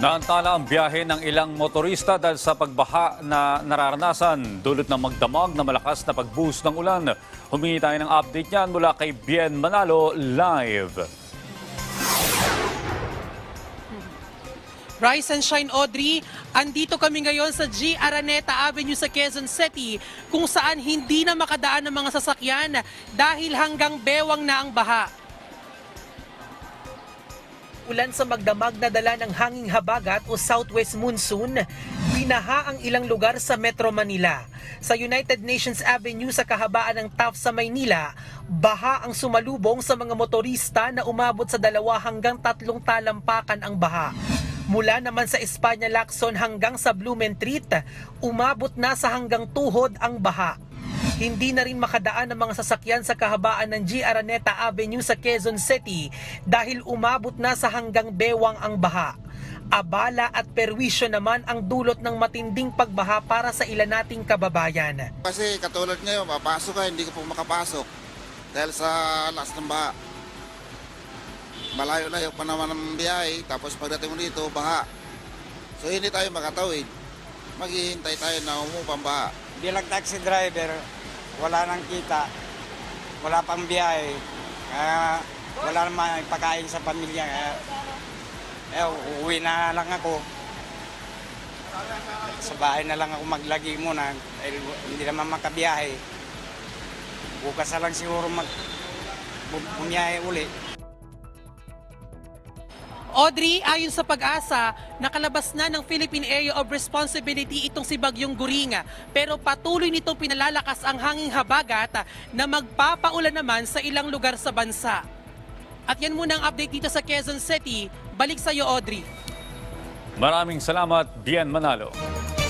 Naantala ang biyahe ng ilang motorista dahil sa pagbaha na nararanasan dulot ng magdamag na malakas na pagbuhos ng ulan. Humingi tayo ng update niyan mula kay Bien Manalo live. Rise and Shine Audrey, andito kami ngayon sa G. Araneta Avenue sa Quezon City kung saan hindi na makadaan ng mga sasakyan dahil hanggang bewang na ang baha. Ulan sa magdamag na dala ng hanging habagat o southwest monsoon, binaha ang ilang lugar sa Metro Manila. Sa United Nations Avenue sa kahabaan ng Taft sa Maynila, baha ang sumalubong sa mga motorista na umabot sa dalawa hanggang tatlong talampakan ang baha. Mula naman sa Espanya Lacson hanggang sa Blumentritt, umabot na sa hanggang tuhod ang baha. Hindi na rin makadaan ang mga sasakyan sa kahabaan ng G. Araneta Avenue sa Quezon City dahil umabot na sa hanggang bewang ang baha. Abala at perwisyo naman ang dulot ng matinding pagbaha para sa ilan nating kababayan. Kasi katulad ngayon, mapasok ka, hindi ka po makapasok. Dahil sa lakas ng baha. Malayo-layo pa naman ang biyahe, tapos pagdating mo dito, baha. So hindi tayo makatawid. Maghihintay tayo na umupang baha. bilang taxi driver, wala nang kita, wala pang biyahe, kaya wala naman pagkain sa pamilya. Kaya, eh, uuwi na lang ako. Sa bahay na lang ako maglagi muna dahil hindi naman makabiyahe. Bukas na lang siguro mag bu- bumiyahe uli. Audrey, ayon sa pag-asa, nakalabas na ng Philippine Area of Responsibility itong si Bagyong Guringa. Pero patuloy nitong pinalalakas ang hanging habagat na magpapaulan naman sa ilang lugar sa bansa. At yan muna ang update dito sa Quezon City. Balik sa iyo, Audrey. Maraming salamat, Bien Manalo.